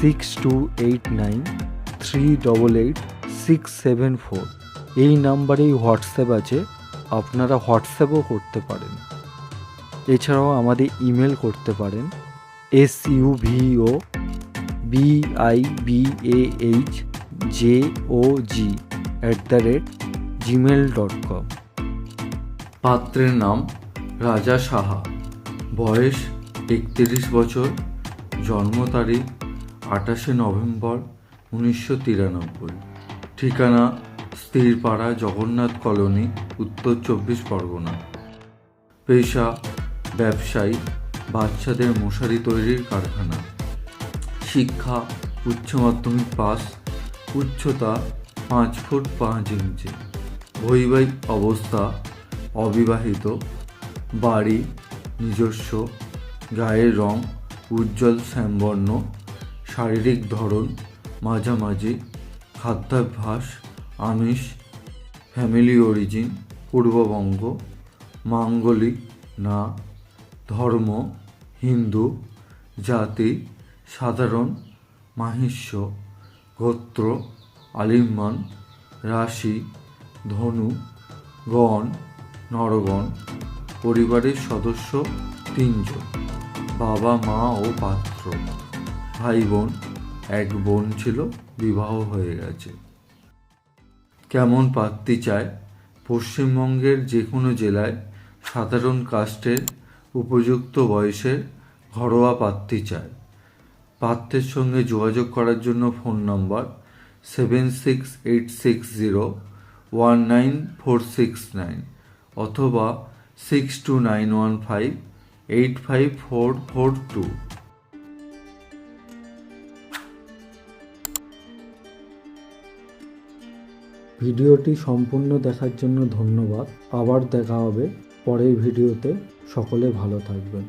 Six two eight nine three double eight six seven four এই নাম্বারেই WhatsApp আছে, আপনারা হোয়াটসঅ্যাপও করতে পারেন। এছাড়াও আমাদের ইমেল করতে পারেন S U V O B I B A H J O G at the rate Gmail dot com পাত্রের নাম রাজা সাহা। বয়স একত্রিশ বছর, জন্ম তারিখ আঠাশে নভেম্বর উনিশশো তিরানব্বই। ঠিকানা স্থিরপাড়া জগন্নাথ কলোনি, উত্তর চব্বিশ পরগনা। পেশা, ব্যবসায়ী, বাচ্চাদের মশারি তৈরির কারখানা। শিক্ষা, উচ্চ মাধ্যমিক পাস, উচ্চতা পাঁচ ফুট পাঁচ ইঞ্চি। বৈবাহিক অবস্থা অবিবাহিত। বাড়ি নিজস্ব। গায়ের রং উজ্জ্বল শ্যামবর্ণ। শারীরিক ধরন, মাঝামাঝি, খাদ্যাভ্যাস, আমিষ ফ্যামিলি অরিজিন পূর্ববঙ্গ, মাঙ্গলিক, না, ধর্ম, হিন্দু, জাতি, সাধারণ, মাহিষ্য, গোত্র আলিম্মান রাশি, ধনু, গণ, নরগণ, পরিবারের সদস্য তিনজন, বাবা, মা ও পাত্র। ভাই বোন, এক বোন ছিল, বিবাহ হয়ে গেছে। কেমন পাত্রী চায়? পশ্চিমবঙ্গের যে কোনো জেলায় সাধারণ কাস্টের উপযুক্ত বয়সের ঘরোয়া পাত্রী চায়। পাত্রের সঙ্গে যোগাযোগ করার জন্য phone number seven six eight six zero one nine four six nine অথবা six two nine one five eight five four four two. ভিডিওটি সম্পূর্ণ দেখার জন্য ধন্যবাদ। আবার দেখা হবে পরের ভিডিওতে। সকলে ভালো থাকবেন।